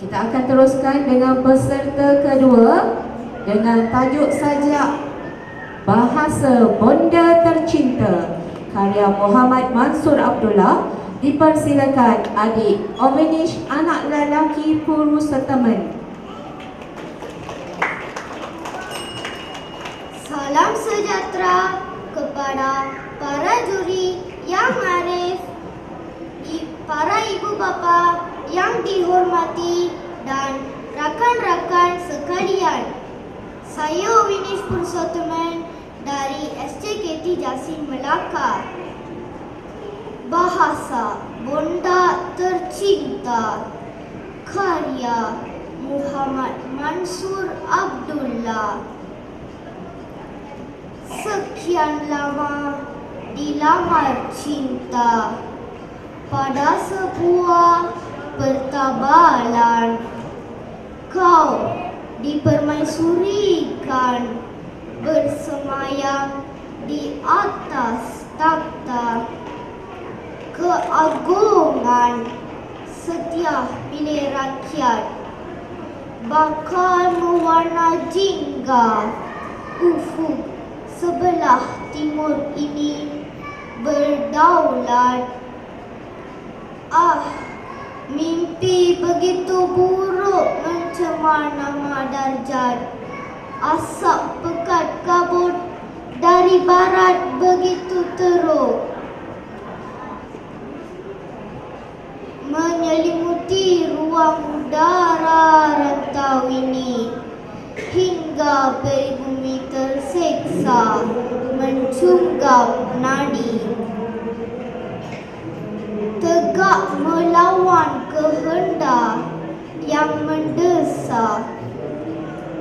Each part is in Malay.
meneruskan dengan peserta kedua dengan tajuk sajak Bahasa Bonda Tercinta karya Muhammad Mansur Abdullah dipersilakan adik Ovenish anak lelaki Puru Setemen. Salam sejahtera kepada para juri yang arif, para ibu bapa dihormati dan rakan-rakan sekalian. Saya Winis Pursoteman dari SJKT Jasin Melaka. Bahasa Bonda Tercinta Karya Muhammad Mansur Abdullah Sekian lama dilamar cinta pada sebuah pertabalan kau dipermaisurikan bersemayam di atas takhta keagungan setiap milik rakyat bakal mewarna jingga ufuk sebelah timur ini berdaulat. Ah, mimpi begitu buruk mencemar nama darjat. Asap pekat kabut dari barat begitu teruk. Menyelimuti ruang udara rantau ini hingga peribumi terseksa mencunggap nadi tegak melawan kehendak yang mendesak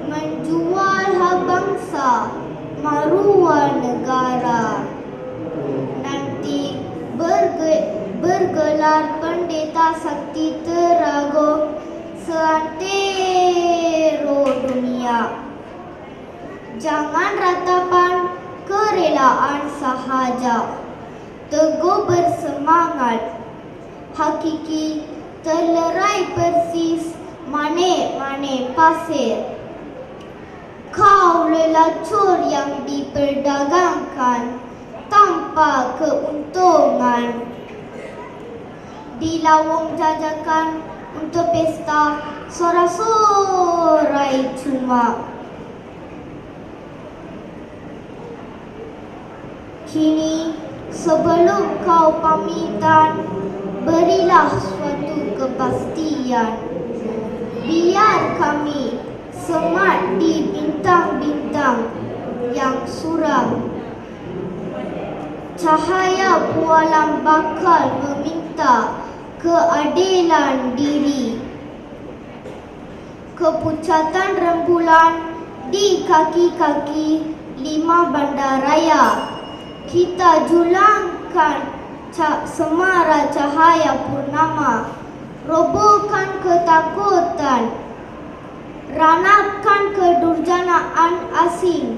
menjual hak bangsa maruah negara nanti berge, bergelar pendeta sakti teragung seantero dunia. Jangan ratapan kerelaan sahaja. Teguh bersemangat. Hakiki terlerai persis manik-manik pasir. Kau lelacur yang diperdagangkan tanpa keuntungan. Di lawang jajakan untuk pesta sorak-sorai cuma. Kini sebelum kau pamitan, berilah suatu kepastian. Biar kami semat di bintang-bintang yang suram. Cahaya pualam bakal meminta keadilan diri. Kepucatan rembulan di kaki-kaki lima bandaraya. Kita julangkan semara cahaya purnama. Robohkan ketakutan. Ranapkan kedurjanaan asing.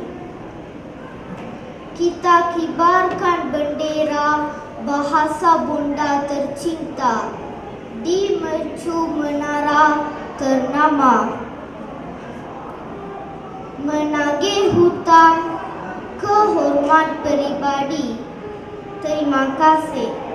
Kita kibarkan bendera bahasa bunda tercinta di mercu menara ternama. Menagih hutang kehormat peribadi. Terima kasih.